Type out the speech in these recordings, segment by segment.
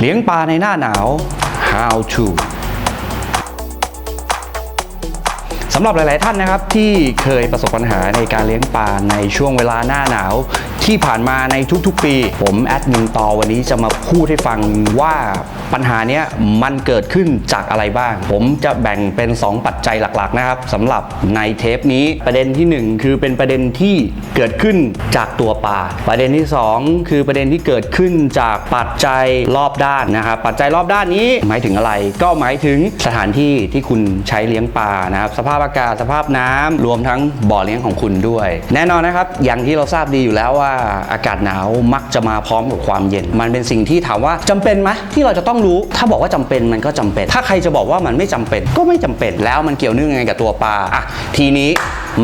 เลี้ยงปลาในหน้าหนาว how to สำหรับหลาย ๆ ท่านนะครับที่เคยประสบปัญหาในการเลี้ยงปลาในช่วงเวลาหน้าหนาว ที่ผ่านมาในทุก ๆ ปี ผมแอดมินตอวันนี้จะมาพูดให้ฟังว่าปัญหาเนี้ยมันเกิดขึ้นจากอะไรบ้าง ผมจะแบ่งเป็น 2 ปัจจัยหลักๆนะครับสำหรับในเทปนี้ประเด็นที่ 1 คือเป็นประเด็นที่เกิดขึ้นจากตัวปลาประเด็นที่ 2 คือประเด็นที่เกิดขึ้นจากปัจจัยรอบด้านนะครับปัจจัยรอบด้านนี้หมายถึงอะไร ก็หมายถึงสถานที่ที่คุณใช้เลี้ยงปลานะครับสภาพอากาศสภาพน้ำรวมทั้งบ่อเลี้ยงของคุณด้วย แน่นอนนะครับ อย่างที่เราทราบดีอยู่แล้วว่าอากาศหนาวมักจะมาพร้อมกับความเย็น มันเป็นสิ่งที่ถามว่าจำเป็นไหมที่เราจะต้ององรู้ถ้าบอกว่าจำเป็นมันก็จำเป็น ถ้าใครจะบอกว่ามันไม่จำเป็นก็ไม่จำเป็นแล้วมันเกี่ยวเนื่องยังไงกับตัวปลาอะทีนี้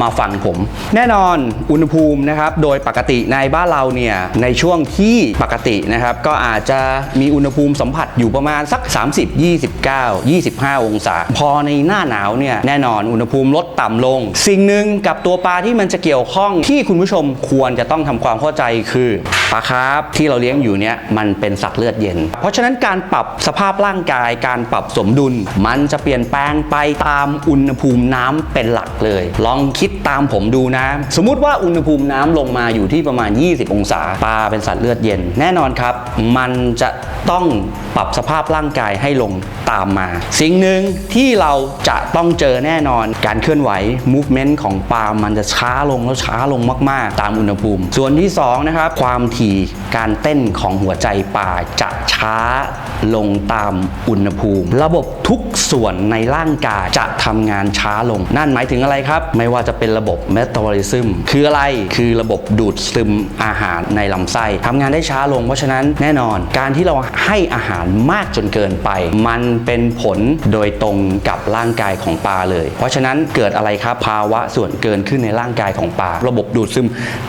มาฟังผม แน่นอนอุณหภูมินะครับโดยปกติในบ้านเราเนี่ยในช่วงที่ปกตินะครับก็อาจจะมีอุณหภูมิสัมผัสอยู่ประมาณสัก 30 29 25 องศา พอในหน้าหนาวเนี่ยแน่นอนอุณหภูมิลดต่ำลง สิ่งหนึ่งกับตัวปลาที่มันจะเกี่ยวข้องที่คุณผู้ชมควรจะต้องทำความเข้าใจคือปลาคาร์ฟที่เราเลี้ยงอยู่เนี่ยมันเป็นสัตว์เลือดเย็น เพราะฉะนั้นการปรับสภาพร่างกายการปรับสมดุล มันจะเปลี่ยนแปลงไปตามอุณหภูมิน้ำเป็นหลักเลย ลองคิดตามผมดูนะ สมมุติว่าอุณหภูมิน้ำลงมาอยู่ที่ประมาณ 20 องศาปลาเป็นสัตว์เลือดเย็น แน่นอนครับ มันจะต้องปรับสภาพร่างกายให้ลงตามมา สิ่งหนึ่งที่เราจะต้องเจอแน่นอนการเคลื่อนไหว movement ของปลามันจะช้าลงแล้วช้าลงมาก ๆ ตามอุณหภูมิ ส่วนที่สองนะครับความถี่การเต้นของหัวใจปลาจะช้าลงตามอุณหภูมิ ระบบทุกส่วนในร่างกายจะทำงานช้าลง นั่นหมายถึงอะไรครับ ไม่ว่าจะเป็นระบบเมตาบอลิซึมคืออะไรคือระบบดูดซึมอาหารในลำไส้ทำงานได้ช้าลง เพราะฉะนั้นแน่นอน การที่เราให้อาหารมากจนเกินไป มันเป็นผลโดยตรงกับร่างกายของปลาเลย เพราะฉะนั้นเกิดอะไรครับภาวะส่วนเกินขึ้นในร่างกายของปลาระบบดูดซึม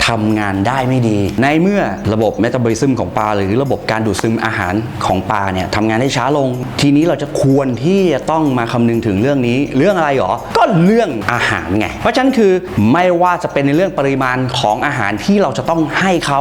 ทำงานได้ไม่ดี ในเมื่อระบบเมตาบอลิซึมของปลาหรือระบบการดูดซึมอาหารของปลาเนี่ยทำงานได้ช้าลง ทีนี้เราจะควรที่จะต้องมาคำนึงถึงเรื่องนี้ เรื่องอะไรหรอก็เรื่องอาหารไงเพราะฉะนั้นคือไม่ว่าจะเป็นในเรื่องปริมาณของอาหารที่เราจะต้องให้เขา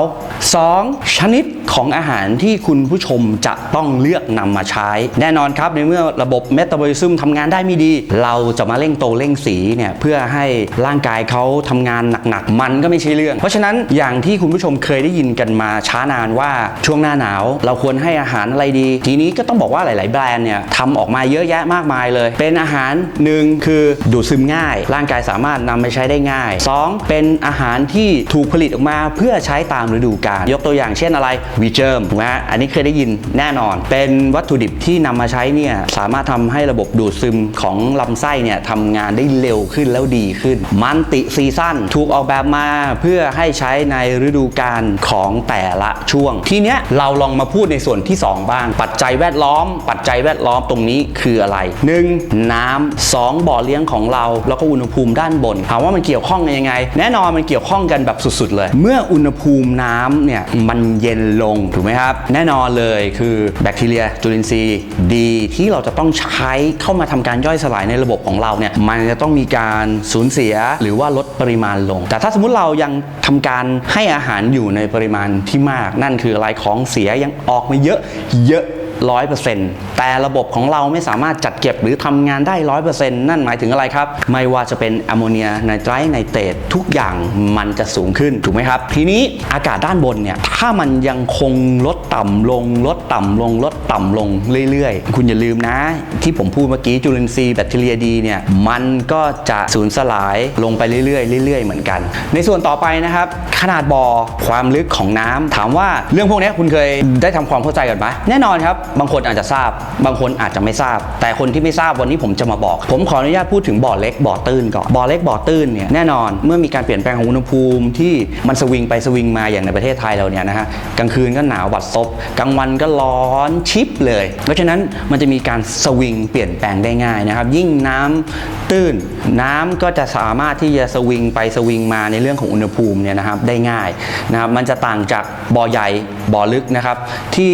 2. ชนิดของอาหารที่คุณผู้ชมจะต้องเลือกนำมาใช้ แน่นอนครับในเมื่อระบบเมตาบอลิซึมทำงานได้ไม่ดี เราจะมาเร่งโตเร่งสีเนี่ยเพื่อให้ร่างกายเขาทำงานหนักๆ มันก็ไม่ใช่เรื่อง เพราะฉะนั้นอย่างที่คุณผู้ชมเคยได้ยินกันมาช้านานว่าช่วงหน้าหนาว เราควรให้อาหารอะไรดี ทีนี้ก็ต้องบอกว่าหลาย ๆ แบรนด์เนี่ยทำออกมาเยอะแยะมากมายเลย เป็นอาหารหนึ่งคือดูดซึมง่าย ร่างกายสามารถนำไปใช้ได้ง่าย 2. เป็นอาหารที่ถูกผลิตออกมาเพื่อใช้ตามฤดูกาลยกตัวอย่างเช่นอะไรวีเจิมถูกไหมฮะอันนี้เคยได้ยินแน่นอน เป็นวัตถุดิบที่นำมาใช้เนี่ยสามารถทำให้ระบบดูดซึมของลำไส้เนี่ยทำงานได้เร็วขึ้นแล้วดีขึ้น มันติซีซั่นถูกออกแบบมาเพื่อให้ใช้ในฤดูกาลของแต่ละช่วง ทีเนี้ยเราลองมาพูดในส่วนที่ 2 บ้าง ปัจจัยแวดล้อม ปัจจัยแวดล้อมตรงนี้คืออะไร 1. น้ำสองบ่อเลี้ยงของเรา แล้วก็อุณหภูมิด้านบนามว่ามันเกี่ยวข้องกันยังไง แน่นอนมันเกี่ยวข้องกันแบบสุดๆเลย เมื่ออุณหภูมิน้ำเนี่ยมันเย็นลงถูกไหมครับ แน่นอนเลยคือแบคทีเรียจุลินทรีย์ดีที่เราจะต้องใช้เข้ามาทำการย่อยสลายในระบบของเราเนี่ยมันจะต้องมีการสูญเสียหรือว่าลดปริมาณลง แต่ถ้าสมมุติเรายังทำการให้อาหารอยู่ในปริมาณที่มาก นั่นคืออะไรของเสียยังออกมาเยอะเยอะ ร้อยเปอร์เซ็นต์แต่ระบบของเราไม่สามารถจัดเก็บหรือทำงานได้ร้อยเปอร์เซ็นต์นั่นหมายถึงอะไรครับ ไม่ว่าจะเป็นแอมโมเนียไนไตรไนเตรตทุกอย่างมันจะสูงขึ้น ถูกไหมครับ ทีนี้อากาศด้านบนเนี่ย ถ้ามันยังคงลดต่ำลง ลดต่ำลง ลดต่ำลงเรื่อยๆ คุณอย่าลืมนะ ที่ผมพูดเมื่อกี้จุลินทรีย์แบคทีเรียดีเนี่ย มันก็จะสูญสลายลงไปเรื่อยๆเรื่อยๆ เหมือนกัน ในส่วนต่อไปนะครับ ขนาดบ่อความลึกของน้ำถามว่าเรื่องพวกนี้คุณเคยได้ทำความเข้าใจกันไหมแน่นอนครับบางคนอาจจะทราบ บางคนอาจจะไม่ทราบ แต่คนที่ไม่ทราบวันนี้ผมจะมาบอก ผมขออนุญาตพูดถึงบ่อเล็กบ่อตื้นก่อนบ่อเล็กบ่อตื้นเนี่ยแน่นอนเมื่อมีการเปลี่ยนแปลงของอุณหภูมิที่มันสวิงไปสวิงมาอย่างในประเทศไทยเราเนี่ยนะฮะกลางคืนก็หนาวบัดซบกลางวันก็ร้อนชิปเลย เพราะฉะนั้นมันจะมีการสวิงเปลี่ยนแปลงได้ง่ายนะครับ ยิ่งน้ำตื้น น้ำก็จะสามารถที่จะสวิงไปสวิงมาในเรื่องของอุณหภูมิเนี่ยนะครับได้ง่ายนะครับมันจะต่างจากบ่อใหญ่บ่อลึกนะครับที่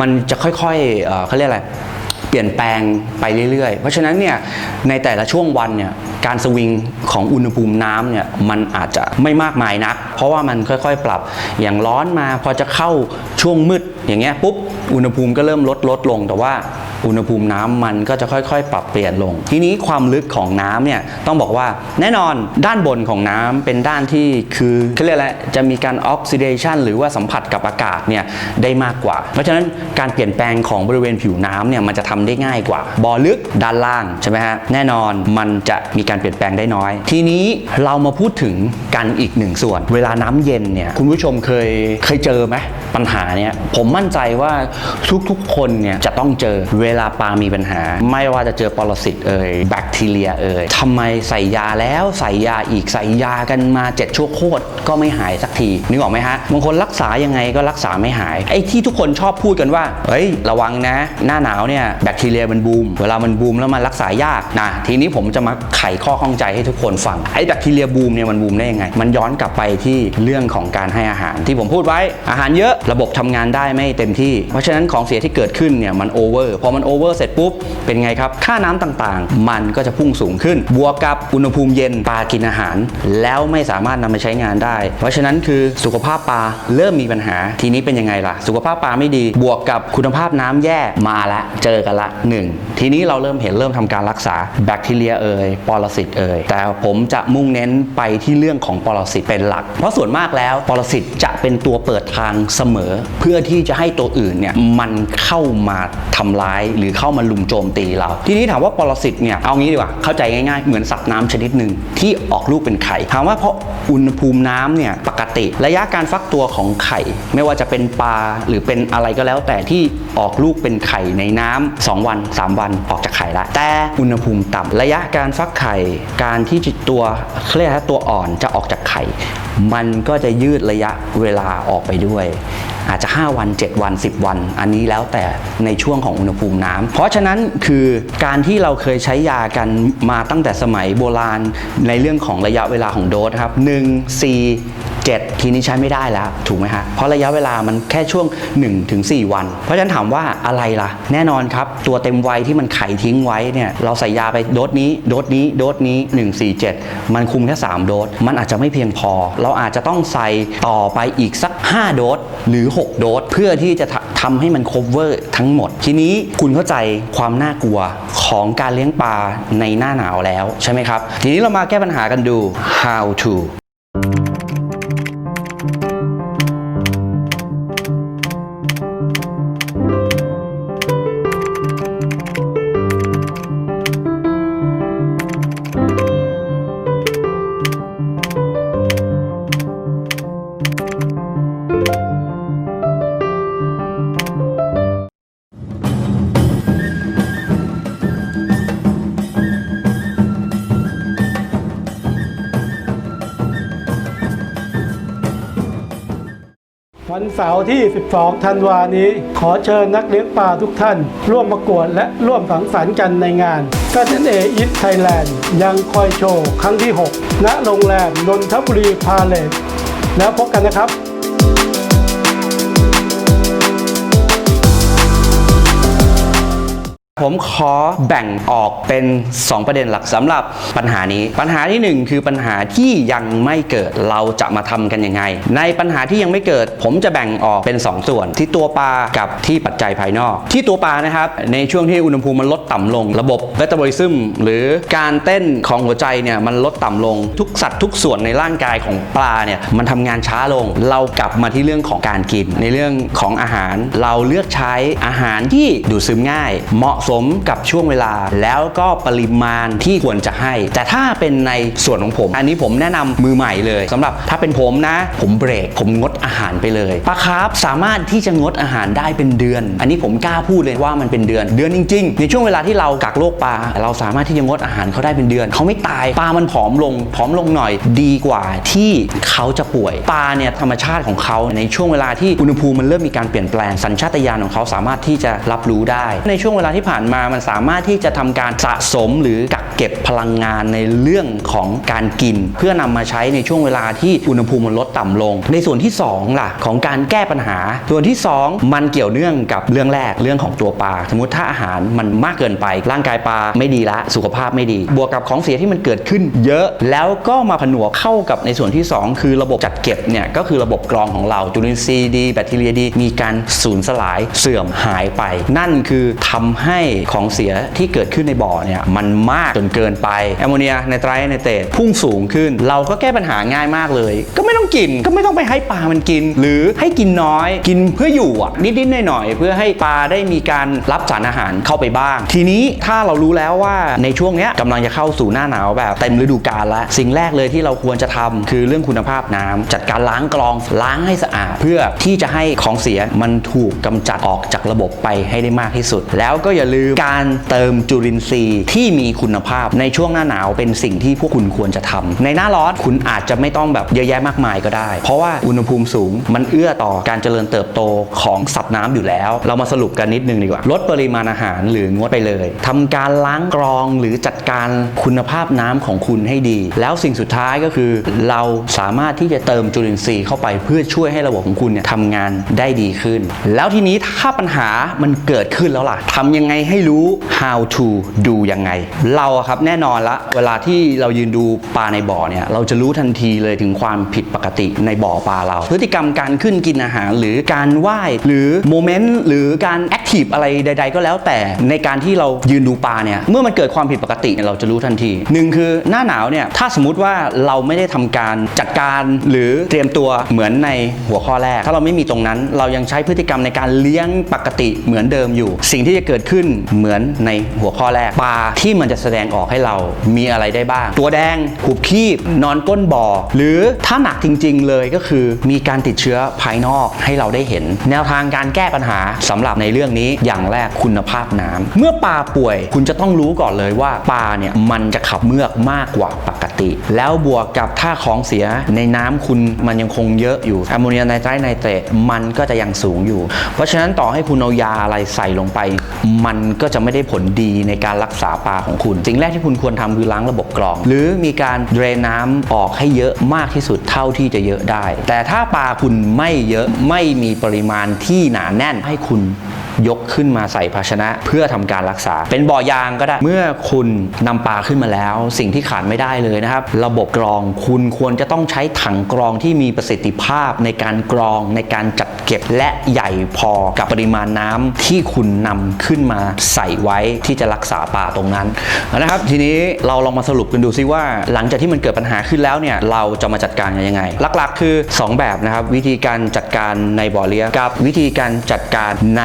มันจะค่อยๆเอ่อเขาเรียกอะไรเปลี่ยนแปลงไปเรื่อยๆ เพราะฉะนั้นเนี่ยในแต่ละช่วงวันเนี่ยการสวิงของอุณหภูมิน้ำเนี่ยมันอาจจะไม่มากมายนัก เพราะว่ามันค่อยๆ ปรับอย่างร้อนมาพอจะเข้าช่วงมืดอย่างเงี้ยปุ๊บอุณหภูมิก็เริ่มลดลดลง แต่ว่าอุณหภูมิน้ำมันก็จะค่อยๆ ปรับเปลี่ยนลง ทีนี้ความลึกของน้ำเนี่ยต้องบอกว่าแน่นอนด้านบนของน้ำเป็นด้านที่คือเขาเรียกอะไรจะมีการออกซิเดชันหรือว่าสัมผัสกับอากาศเนี่ยได้มากกว่า เพราะฉะนั้นการเปลี่ยนแปลงของบริเวณผิวน้ำเนี่ยมันจะทำได้ง่ายกว่าบ่อลึกด้านล่างใช่ไหมฮะแน่นอนมันจะมีการเปลี่ยนแปลงได้น้อย ทีนี้เรามาพูดถึงกันอีกหนึ่งส่วน เวลาน้ำเย็นเนี่ยคุณผู้ชมเคยเคยเจอไหมปัญหาเนี่ยผมมั่นใจว่าทุกๆคนเนี่ยจะต้องเจอเวลาปลามีปัญหา ไม่ว่าจะเจอปรสิตเอ่ยแบคทีเรียเอ่ยทำไมใส่ยาแล้วใส่ยาอีกใส่ยากันมาเจ็ดชั่วโคตรก็ไม่หายสักทีนึกออกไหมฮะบางคนรักษายังไงก็รักษาไม่หายไอ้ที่ทุกคนชอบพูดกันว่าเฮ้ยระวังนะ หน้าหนาวเนี่ยแบคทีเรียมันบูม เวลามันบูมแล้วมันรักษายากนะทีนี้ผมจะมาไขข้อข้องใจให้ทุกคนฟังไอ้แบคทีเรียบูมเนี่ยมันบูมได้ยังไง มันย้อนกลับไปที่เรื่องของการให้อาหารที่ผมพูดไว้อาหารเยอะระบบทำงานได้ไหมเต็มที่ เพราะฉะนั้นของเสียที่เกิดขึ้นเนี่ยมันโอเวอร์พอมันโอเวอร์เสร็จปุ๊บเป็นไงครับ ค่าน้ำต่างๆ มันก็จะพุ่งสูงขึ้น บวกกับอุณหภูมิเย็นปลากินอาหาร แล้วไม่สามารถนำมาใช้งานได้ เพราะฉะนั้นคือสุขภาพปลาเริ่มมีปัญหา ทีนี้เป็นยังไงล่ะ สุขภาพปลาไม่ดี บวกกับคุณภาพน้ำแย่มาละเจอกันละหนึ่งทีนี้เราเริ่มเห็นเริ่มทำการรักษาแบคทีเรียเอ่ยปรสิตเอ่ยแต่ผมจะมุ่งเน้นไปที่เรื่องของปรสิตเป็นหลัก เพราะส่วนมากแล้วปรสิตจะเป็นตัวเปิดทางเสมอ เพื่อที่จะให้ตัวอื่นเนี่ยมันเข้ามาทำร้ายหรือเข้ามาลุมโจมตีเรา ทีนี้ถามว่าปรสิตเนี่ยเอางี้ดีกว่าเข้าใจง่ายๆ เหมือนสัตว์น้ำชนิดหนึ่งที่ออกลูกเป็นไข่ถามว่าเพราะอุณหภูมิน้ำเนี่ยปกติระยะการฟักตัวของไข่ ไม่ว่าจะเป็นปลาหรือเป็นอะไรก็แล้ว แต่ที่ออกลูกเป็นไข่ในน้ำ2วัน 3 วันออกจากไข่ละแต่อุณหภูมิต่ำระยะการฟักไข่ การที่จะตัวเขาเรียกว่าตัวอ่อนจะออกจากไข่ มันก็จะยืดระยะเวลาออกไปด้วยอาจจะ 5 วัน 7 วัน 10 วัน อันนี้แล้วแต่ในช่วงของอุณหภูมิน้ำเพราะฉะนั้นคือการที่เราเคยใช้ยากันมาตั้งแต่สมัยโบราณในเรื่องของระยะเวลาของโดสครับ1 4 7 ทีนี้ใช้ไม่ได้แล้ว ถูกไหมฮะ เพราะระยะเวลามันแค่ช่วง 1-4 วัน เพราะฉะนั้นถามว่าอะไรล่ะ แน่นอนครับ ตัวเต็มวัยที่มันไข่ทิ้งไว้เนี่ยเราใส่ยาไปโดสนี้โดสนี้โดสนี้ 1 4 7 มันคุมแค่ 3 โดสมันอาจจะไม่เพียงพอ เราอาจจะต้องใส่ต่อไปอีกสัก 5 โดสหรือ 6 โดสเพื่อที่จะทำให้มัน cover ทั้งหมด ทีนี้คุณเข้าใจความน่ากลัวของการเลี้ยงปลาในหน้าหนาวแล้วใช่ไหมครับ ทีนี้เรามาแก้ปัญหากันดู how to วันเสาร์ที่ 12 ธันวานี้ ขอเชิญนักเลี้ยงปลาทุกท่าน ร่วมประกวดและร่วมสังสรรค์กันในงาน f ฟ n เออิทไทยแลนด์ยังคอยโชว์ครั้งที่ 6 ณ โรงแรมนนทบุรีพาเลทแล้วพบกันนะครับ ผมขอแบ่งออกเป็น 2 ประเด็นหลักสำหรับปัญหานี้ ปัญหาที่ 1 คือปัญหาที่ยังไม่เกิดเราจะมาทำกันยังไง ในปัญหาที่ยังไม่เกิด ผมจะแบ่งออกเป็น 2 ส่วน ที่ตัวปลากับที่ปัจจัยภายนอก ที่ตัวปลานะครับ ในช่วงที่อุณหภูมิมันลดต่ำลง ระบบเมตาบอลิซึมหรือการเต้นของหัวใจเนี่ยมันลดต่ำลง ทุกสัตว์ทุกส่วนในร่างกายของปลาเนี่ยมันทำงานช้าลง เรากลับมาที่เรื่องของการกิน ในเรื่องของอาหาร เราเลือกใช้อาหารที่ดูดซึมง่ายเหมาะสมกับช่วงเวลา แล้วก็ปริมาณที่ควรจะให้ แต่ถ้าเป็นในส่วนของผม อันนี้ผมแนะนำมือใหม่เลยสำหรับถ้าเป็นผมนะ ผมเบรก ผมงดอาหารไปเลยปลาคาร์ฟสามารถที่จะงดอาหารได้เป็นเดือน อันนี้ผมกล้าพูดเลยว่ามันเป็นเดือน เดือนจริง ๆ ในช่วงเวลาที่เรากักโรคปลาเราสามารถที่จะงดอาหารเขาได้เป็นเดือนเขาไม่ตายปลามันผอมลงผอมลงหน่อยดีกว่าที่เขาจะป่วยปลาเนี่ยธรรมชาติของเขาในช่วงเวลาที่อุณหภูมิมันเริ่มมีการเปลี่ยนแปลงสัญชาตญาณของเขาสามารถที่จะรับรู้ได้ ในช่วงเวลาที่ผ่านผ่านมามันสามารถที่จะทำการสะสมหรือกักเก็บพลังงานในเรื่องของการกิน เพื่อนำมาใช้ในช่วงเวลาที่อุณหภูมิมันลดต่ำลง ในส่วนที่สองล่ะของการแก้ปัญหา ส่วนที่สองมันเกี่ยวเนื่องกับเรื่องแรกเรื่องของตัวปลาสมมติถ้าอาหารมันมากเกินไป ร่างกายปลาไม่ดีละสุขภาพไม่ดี บวกกับของเสียที่มันเกิดขึ้น เยอะแล้วก็มาผนวกเข้ากับในส่วนที่สองคือระบบจัดเก็บเนี่ยก็คือระบบกรองของเราจุลินทรีย์ดีแบคทีเรียดีมีการสูญสลายเสื่อมหายไป นั่นคือทำให้ของเสียที่เกิดขึ้นในบ่อเนี่ยมันมากจนเกินไปแอมโมเนียไนไตรท์ไนเตรตพุ่งสูงขึ้น เราก็แก้ปัญหาง่ายมากเลย ก็ไม่ต้องกินก็ไม่ต้องไปให้ปลามันกิน หรือให้กินน้อยกินเพื่ออยู่อะนิดๆหน่อยๆเพื่อให้ปลาได้มีการรับสารอาหารเข้าไปบ้าง ทีนี้ถ้าเรารู้แล้วว่าในช่วงเนี้ยกำลังจะเข้าสู่หน้าหนาวแบบเต็มฤดูกาลแล้วสิ่งแรกเลยที่เราควรจะทำคือเรื่องคุณภาพน้ำจัดการล้างกรองล้างให้สะอาด เพื่อที่จะให้ของเสียมันถูกกำจัดออกจากระบบไปให้ได้มากที่สุด แล้วก็อย่าลืม การเติมจุลินทรีย์ที่มีคุณภาพในช่วงหน้าหนาวเป็นสิ่งที่พวกคุณควรจะทำในหน้าร้อนคุณอาจจะไม่ต้องแบบเยอะแยะมากมายก็ได้ เพราะว่าอุณหภูมิสูงมันเอื้อต่อการเจริญเติบโตของสัตว์น้ำอยู่แล้ว เรามาสรุปกันนิดนึงดีกว่า ลดปริมาณอาหารหรืองดไปเลยทำการล้างกรองหรือจัดการคุณภาพน้ำของคุณให้ดี แล้วสิ่งสุดท้ายก็คือ เราสามารถที่จะเติมจุลินทรีย์เข้าไปเพื่อช่วยให้ระบบของคุณเนี่ยทำงานได้ดีขึ้น แล้วทีนี้ถ้าปัญหามันเกิดขึ้นแล้วล่ะทำยังไงให้รู้ how to ดูยังไง เราอะครับแน่นอนละ เวลาที่เรายืนดูปลาในบ่อเนี่ยเราจะรู้ทันทีเลยถึงความผิดปกติในบ่อปลาเรา พฤติกรรมการขึ้นกินอาหาร หรือการว่ายหรือโมเมนต์หรือการแอคทีฟอะไรใด ๆ ก็แล้วแต่ในการที่เรายืนดูปลาเนี่ยเมื่อมันเกิดความผิดปกติเนี่ยเราจะรู้ทันทีหนึ่งคือหน้าหนาวเนี่ยถ้าสมมติว่าเราไม่ได้ทำการจัดการหรือเตรียมตัวเหมือนในหัวข้อแรก ถ้าเราไม่มีตรงนั้น เรายังใช้พฤติกรรมในการเลี้ยงปกติเหมือนเดิมอยู่ สิ่งที่จะเกิดขึ้นเหมือนในหัวข้อแรกปลาที่มันจะแสดงออกให้เรามีอะไรได้บ้าง ตัวแดงหูบคีบนอนก้นบ่อหรือถ้าหนักจริง ๆ เลยก็คือมีการติดเชื้อภายนอกให้เราได้เห็น แนวทางการแก้ปัญหาสำหรับในเรื่องนี้อย่างแรกคุณภาพน้ำเมื่อปลาป่วยคุณจะต้องรู้ก่อนเลยว่าปลาเนี่ยมันจะขับเมือกมากกว่าปกติ แล้วบวกกับถ้าของเสียในน้ำคุณมันยังคงเยอะอยู่แอมโมเนียไนไตรไนเตรตมันก็จะยังสูงอยู่ เพราะฉะนั้นต่อให้คุณเอายาอะไรใส่ลงไป มันก็จะไม่ได้ผลดีในการรักษาปลาของคุณ สิ่งแรกที่คุณควรทำคือล้างระบบกรอง หรือมีการเดรนน้ำออกให้เยอะมากที่สุดเท่าที่จะเยอะได้ แต่ถ้าปลาคุณไม่เยอะไม่มีปริมาณที่หนาแน่นให้คุณ ยกขึ้นมาใส่ภาชนะ เพื่อทำการรักษา เป็นบ่อยางก็ได้ เมื่อคุณนำปลาขึ้นมาแล้ว สิ่งที่ขาดไม่ได้เลยนะครับ ระบบกรองคุณควรจะต้องใช้ถังกรองที่มีประสิทธิภาพในการกรองในการจัดเก็บและใหญ่พอกับปริมาณน้ำที่คุณนำขึ้นมาใส่ไว้ที่จะรักษาปลาตรงนั้นนะครับ ทีนี้เราลองมาสรุปกันดูซิว่า หลังจากที่มันเกิดปัญหาขึ้นแล้วเนี่ยเราจะมาจัดการกันยังไง หลักๆ คือ 2 แบบนะครับ วิธีการจัดการในบ่อเลี้ยงกับวิธีการจัดการใน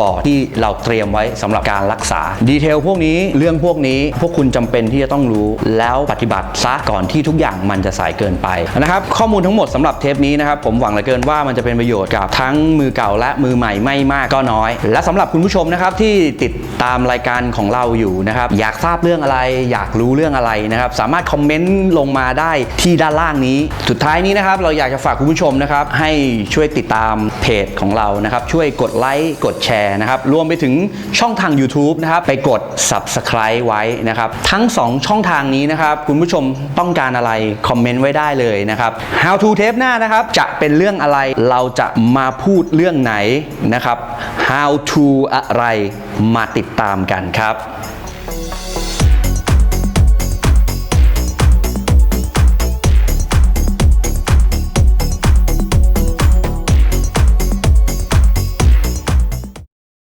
บ่อที่เราเตรียมไว้สำหรับการรักษา ดีเทลพวกนี้เรื่องพวกนี้พวกคุณจำเป็นที่จะต้องรู้แล้วปฏิบัติซะก่อนที่ทุกอย่างมันจะสายเกินไปนะครับข้อมูลทั้งหมดสำหรับเทปนี้นะครับผมหวังเหลือเกินว่ามันจะเป็นประโยชน์กับทั้งมือเก่าและมือใหม่ไม่มากก็น้อย และสำหรับคุณผู้ชมนะครับที่ติดตามรายการของเราอยู่นะครับอยากทราบเรื่องอะไร อยากรู้เรื่องอะไรนะครับสามารถคอมเมนต์ลงมาได้ที่ด้านล่างนี้ สุดท้ายนี้นะครับเราอยากจะฝากคุณผู้ชมนะครับให้ช่วยติดตามเพจของเรานะครับช่วยกดไลค์กดแชร์ร์นะครับ รวมไปถึงช่องทาง YouTube นะครับ ไปกด Subscribe ไว้นะครับ ทั้ง 2 ช่องทางนี้นะครับ คุณผู้ชมต้องการอะไร คอมเมนต์ไว้ได้เลยนะครับ How to เทปหน้านะครับ จะเป็นเรื่องอะไรเราจะมาพูดเรื่องไหนนะครับ How to อะไรมาติดตามกันครับ